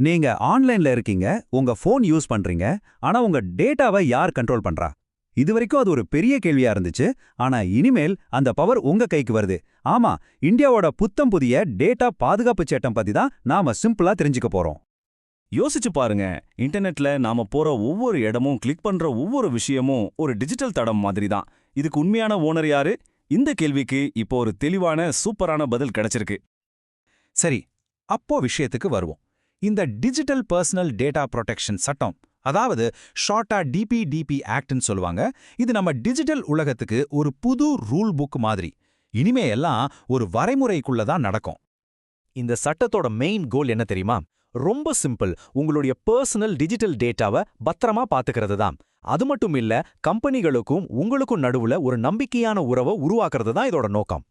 நீங்க ஆன்லைன்ல இருக்கீங்க உங்க ஃபோன் யூஸ் பண்றீங்க ஆனா உங்க டேட்டாவை யார் கண்ட்ரோல் பண்றா? இதுவரைக்கும் அது ஒரு பெரிய கேள்வியா இருந்துச்சு ஆனா இனிமேல் அந்த பவர் உங்க கைக்கு வருது. ஆமா இந்தியாவோட புத்தம் புதிய டேட்டா பாதுகாப்பு சட்டம் பத்தி தான் நாம சிம்பிளா தெரிஞ்சுக்க போறோம். யோசிச்சு பாருங்க இன்டர்நெட்ல நாம போற ஒவ்வொரு இடமும் கிளிக் பண்ற ஒவ்வொரு விஷயமும் ஒரு டிஜிட்டல் தடம் மாதிரி தான். இதுக்கு உண்மையான ஓனர் யாரு? இந்த கேள்விக்கு இப்போ ஒரு தெளிவான சூப்பரான பதில் கிடைச்சிருக்கு. சரி அப்போ விஷயத்துக்கு வருவோம். இந்த டிஜிட்டல் பர்சனல் டேட்டா ப்ரொடெக்ஷன் சட்டம் அதாவது ஷார்ட்டா டிபிடிபி ஆக்ட்னு சொல்லுவாங்க இது நம்ம டிஜிட்டல் உலகத்துக்கு ஒரு புது ரூல் புக் மாதிரி. இனிமே எல்லாம் ஒரு வரைமுறைக்குள்ள தான் நடக்கும். இந்த சட்டத்தோட மெயின் கோல் என்ன தெரியுமா? ரொம்ப சிம்பிள் உங்களுடைய பர்சனல் டிஜிட்டல் டேட்டாவை பத்திரமா பாத்துக்கிறது தான். அது மட்டும் இல்ல கம்பெனிகளுக்கும் உங்களுக்கும் நடுவுல ஒரு நம்பிக்கையான உறவை உருவாக்குறது தான் இதோட நோக்கம்.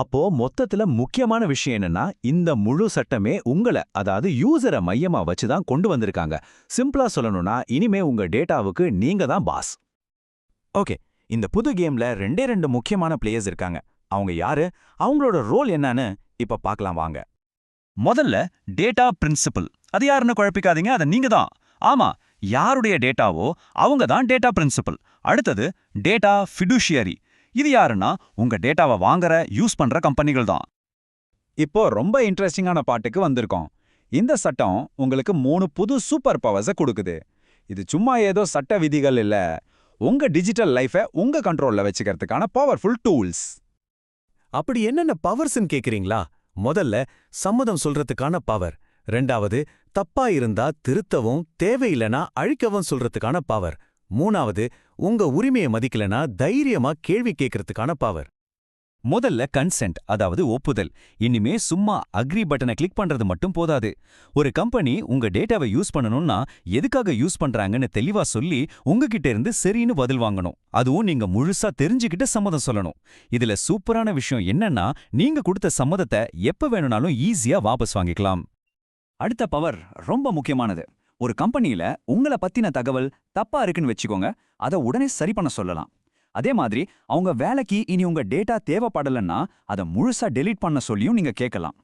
அப்போ மொத்தத்துல முக்கியமான விஷயம் என்னன்னா இந்த முழு சட்டமே உங்களை அதாவது யூசரை மையமா வச்சு தான் கொண்டு வந்திருக்காங்க. சிம்பிளா சொல்லணும்னா இனிமே உங்க டேட்டாவுக்கு நீங்க தான் பாஸ். ஓகே இந்த புது கேம்ல ரெண்டே ரெண்டு முக்கியமான பிளேயர்ஸ் இருக்காங்க. அவங்க யாரு அவங்களோட ரோல் என்னன்னு இப்ப பார்க்கலாம் வாங்க. முதல்ல டேட்டா பிரின்சிபல் அது யாருன்னு குழப்பிக்காதீங்க அதை நீங்க தான். ஆமா யாருடைய டேட்டாவோ அவங்க தான் டேட்டா பிரின்சிபல் அடுத்தது டேட்டா ஃபிடுஷியரி இது யாருன்னா உங்க டேட்டாவை வாங்குற யூஸ் பண்ற கம்பெனிகள் தான். இப்போ ரொம்ப இன்ட்ரெஸ்டிங்கான பாட்டுக்கு வந்திருக்கோம். இந்த சட்டம் உங்களுக்கு மூணு புது சூப்பர் பவர்ஸை கொடுக்குது. இது சும்மா ஏதோ சட்ட விதிகள் இல்ல. உங்க டிஜிட்டல் லைஃபை உங்க கண்ட்ரோல்ல வச்சுக்கிறதுக்கான பவர்ஃபுல் டூல்ஸ் அப்படி என்னென்ன பவர்ஸ்ன்னு கேக்குறீங்களா? முதல்ல சம்மதம் சொல்றதுக்கான பவர் ரெண்டாவது தப்பா இருந்தா திருத்தவும் தேவையில்லைனா அழிக்கவும் சொல்றதுக்கான பவர் மூணாவது உங்க உரிமையை மதிக்கலனா தைரியமா கேள்வி கேட்கறதுக்கான பவர் முதல்ல கன்சென்ட் அதாவது ஒப்புதல். இனிமே சும்மா அக்ரி பட்டனை கிளிக் பண்றது மட்டும் போதாது. ஒரு கம்பெனி உங்க டேட்டாவை யூஸ் பண்ணணும்னா எதுக்காக யூஸ் பண்றாங்கன்னு தெளிவா சொல்லி உங்ககிட்ட இருந்து சரின்னு பதில் வாங்கணும். அதுவும் நீங்க முழுசா தெரிஞ்சுக்கிட்டு சம்மதம் சொல்லணும். இதுல சூப்பரான விஷயம் என்னன்னா நீங்க கொடுத்த சம்மதத்தை எப்ப வேணும்னாலும் ஈஸியா வாபஸ் வாங்கிக்கலாம். அடுத்த பவர் ரொம்ப முக்கியமானது. ஒரு கம்பெனியில உங்கள பத்தின தகவல் தப்பா இருக்குன்னு வச்சுக்கோங்க. அதை உடனே சரி பண்ண சொல்லலாம். அதே மாதிரி அவங்க வேலைக்கு இனி உங்க டேட்டா தேவைப்படலன்னா அதை முழுசா டெலீட் பண்ண சொல்லியும் நீங்க கேட்கலாம்.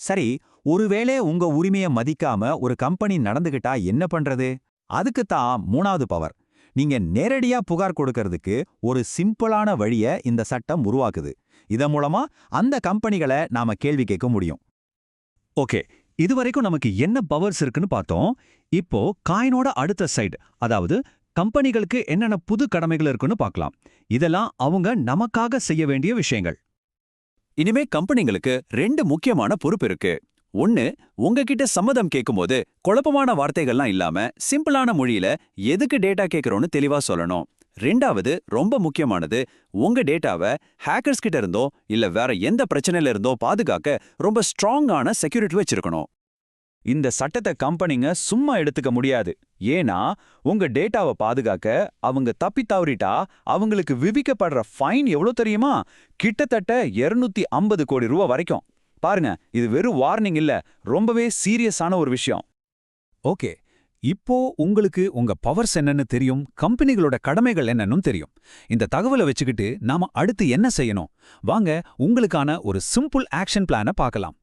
சரி ஒருவேளை உங்க உரிமையை மதிக்காம ஒரு கம்பெனி நடந்துகிட்டா என்ன பண்றது? அதுக்கு தான் மூணாவது பவர். நீங்க நேரடியா புகார் கொடுக்கறதுக்கு ஒரு சிம்பிளான வழிய இந்த சட்டம் உருவாக்குது. இதன் மூலமா அந்த கம்பெனிகளை நாம கேள்வி கேட்க முடியும். ஓகே இதுவரைக்கும் நமக்கு என்ன பவர்ஸ் இருக்குன்னு பார்த்தோம். இப்போ காயினோட அடுத்த சைடு அதாவது கம்பெனிகளுக்கு என்னென்ன புது கடமைகள் இருக்குன்னு பார்க்கலாம். இதெல்லாம் அவங்க நமக்காக செய்ய வேண்டிய விஷயங்கள். இனிமே கம்பெனிங்களுக்கு ரெண்டு முக்கியமான பொறுப்பு இருக்கு. ஒன்னு உங்ககிட்ட சம்மதம் கேட்கும்போது குழப்பமான வார்த்தைகள்லாம் இல்லாம சிம்பிளான மொழியில எதுக்கு டேட்டா கேட்கறோன்னு தெளிவா சொல்லணும். ரெண்டாவது ரொம்ப முக்கியமானது உங்க டேட்டாவை ஹேக்கர்ஸ் கிட்ட இருந்தோ இல்ல வேற எந்த பிரச்சனையில இருந்தோ பாதுகாக்க ரொம்ப ஸ்ட்ராங்கான செக்யூரிட்டி வச்சிருக்கணும். இந்த சட்டத்தை கம்பெனிங்க சும்மா எடுத்துக்க முடியாது. ஏன்னா உங்க டேட்டாவை பாதுகாக்க அவங்க தப்பி தவறிட்டா அவங்களுக்கு விவிக்கப்படுற ஃபைன் எவ்வளோ தெரியுமா? கிட்டத்தட்ட 250 ஐம்பது கோடி ரூபா வரைக்கும். பாருங்க இது வெறும் வார்னிங் இல்ல ரொம்பவே சீரியஸான ஒரு விஷயம். ஓகே இப்போ உங்களுக்கு உங்க பவர்ஸ் என்னன்னு தெரியும் கம்பெனிகளோட கடமைகள் என்னன்னு தெரியும். இந்த தகவலை வச்சுக்கிட்டு நாம அடுத்து என்ன செய்யணும்? வாங்க உங்களுக்கான ஒரு சிம்பிள் ஆக்ஷன் பிளானை பார்க்கலாம்.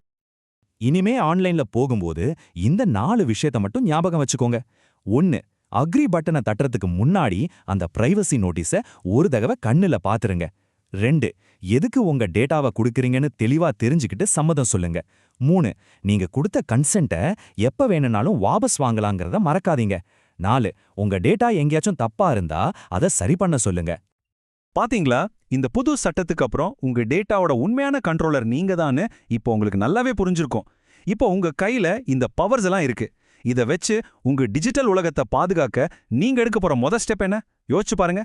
இனிமே ஆன்லைன்ல போகும்போது இந்த நாலு விஷயத்த மட்டும் ஞாபகம் வச்சுக்கோங்க. ஒன்னு அக்ரி பட்டனை தட்டுறதுக்கு முன்னாடி அந்த பிரைவசி நோட்டீஸ ஒரு தடவை கண்ணுல பாத்துருங்க ரெண்டு எதுக்கு உங்க டேட்டாவை கொடுக்குறீங்கன்னு தெளிவா தெரிஞ்சுக்கிட்டு சம்மதம் சொல்லுங்க. மூணு நீங்க கொடுத்த கன்சென்ட்டை எப்ப வேணும்னாலும் வாபஸ் வாங்கலாங்கிறத மறக்காதீங்க. நாலு உங்க டேட்டா எங்கேயாச்சும் தப்பா இருந்தா அதை சரி பண்ண சொல்லுங்க. பாத்தீங்களா? இந்த புது சட்டத்துக்கு அப்புறம் உங்க டேட்டாவோட உண்மையான கண்ட்ரோலர் நீங்க தான்னு இப்போ உங்களுக்கு நல்லாவே புரிஞ்சிருக்கும். இப்போ உங்க கையில இந்த பவர்ஸ் எல்லாம் இருக்கு. இத வச்சு உங்க டிஜிட்டல் உலகத்தை பாதுகாக்க நீங்க எடுக்க போற மொத ஸ்டெப் என்ன? யோசிச்சு பாருங்க.